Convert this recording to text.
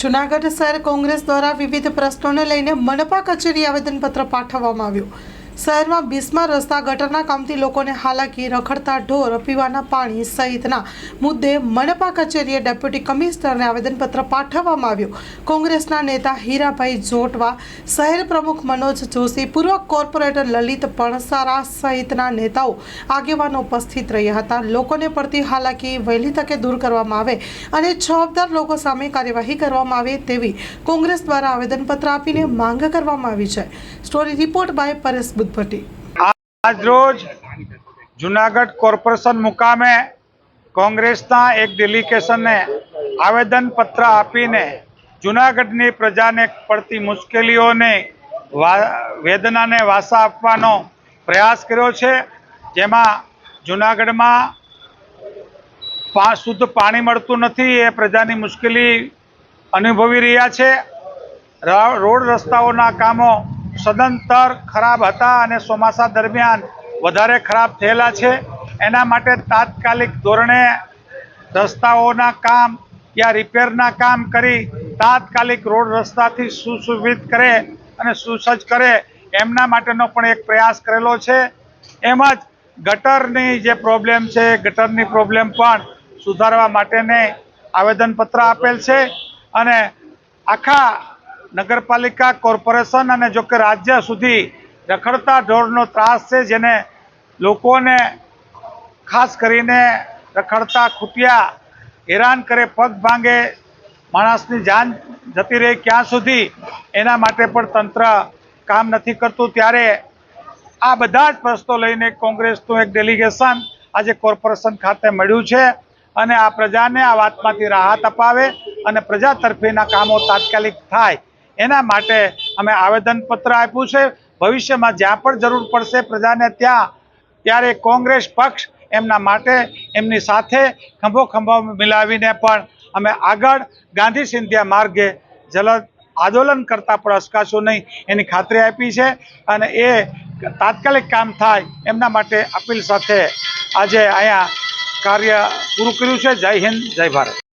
જુનાગઢ શહેર કોંગ્રેસ દ્વારા વિવિધ પ્રશ્નોને લઈને મનપા કચેરી આવેદનપત્ર પાઠવવામાં આવ્યું. શહેરમાં બિસ્માર રસ્તા ગટરના કામથી લોકોને હાલાકી, રખડતા ઢોર પીવાના પાણી સહિતના મુદ્દે મનપા કચેરીએ ડેપ્યુટી કમિશનરને આવેદનપત્ર પાઠવવામાં આવ્યું. કોંગ્રેસના નેતા હીરાભાઈ જોટવા, શહેર પ્રમુખ મનોજ જોશી, પૂર્વ કોર્પોરેટર લલિત પણસારા સહિતના નેતાઓ આગેવાનો ઉપસ્થિત રહ્યા હતા. લોકોને પડતી હાલાકી વહેલી તકે દૂર કરવામાં આવે અને જવાબદાર લોકો સામે કાર્યવાહી કરવામાં આવે તેવી કોંગ્રેસ દ્વારા આવેદનપત્ર આપીને માંગ કરવામાં આવી છે. Story report by Paresh Buddhabhatti આજરોજ જુનાગઢ કોર્પોરેશન મુકામે કોંગ્રેસના એક ડેલિગેશનને આવેદનપત્ર આપીને જુનાગઢની પ્રજાને પડતી મુશ્કેલીઓને વેદનાને વાસા આપવાનો પ્રયાસ કર્યો છે. જેમાં જુનાગઢમાં શુદ્ધ પાણી મળતું નથી, એ પ્રજાની મુશ્કેલી અનુભવી રહ્યા છે. રોડ રસ્તાઓના કામો સદંતર ખરાબ હતા અને ચોમાસા દરમિયાન વધારે ખરાબ થયેલા છે. એના માટે તાત્કાલિક ધોરણે રસ્તાઓના કામ યા રિપેરના કામ કરી તાત્કાલિક રોડ રસ્તાથી સુશોભિત કરે અને સુસજ્જ કરે એમના માટેનો પણ એક પ્રયાસ કરેલો છે. એમ જ ગટરની જે પ્રોબ્લેમ છે, ગટરની પ્રોબ્લેમ પણ સુધારવા માટેને આવેદનપત્ર આપેલ છે અને આખા નગરપાલિકા, કોર્પોરેશન અને જો કે રાજ્ય સુધી રખડતા ઢોરનો ત્રાસ છે, જેને લોકોને ખાસ કરીને રખડતા ખૂટિયા હેરાન કરે, પગ ભાંગે માણસની જાન જતી રહે ક્યાં સુધી, એના માટે પણ તંત્ર કામ નથી કરતું. ત્યારે આ બધા જ પ્રશ્નો લઈને કોંગ્રેસનું એક ડેલિગેશન આજે કોર્પોરેશન ખાતે મળ્યું છે અને આ પ્રજાને આ વાતમાંથી રાહત અપાવે અને પ્રજા તરફીના કામો તાત્કાલિક થાય. એના માટે અમે આવેદનપત્ર આપ્યું છે. ભવિષ્યમાં જ્યાં પણ જરૂર પડશે પ્રજાને ત્યાં, ત્યારે કોંગ્રેસ પક્ષ એમના માટે એમની સાથે ખંભો ખંભો મિલાવીને પણ અમે આગળ ગાંધી સિંધિયા માર્ગે જલદ આંદોલન કરતા પણ અસકાશું નહીં એની ખાતરી આપી છે અને એ તાત્કાલિક કામ થાય એમના માટે અપીલ સાથે આજે અહીંયા કાર્ય પૂરું કર્યું છે. જય હિન્દ, જય ભારત.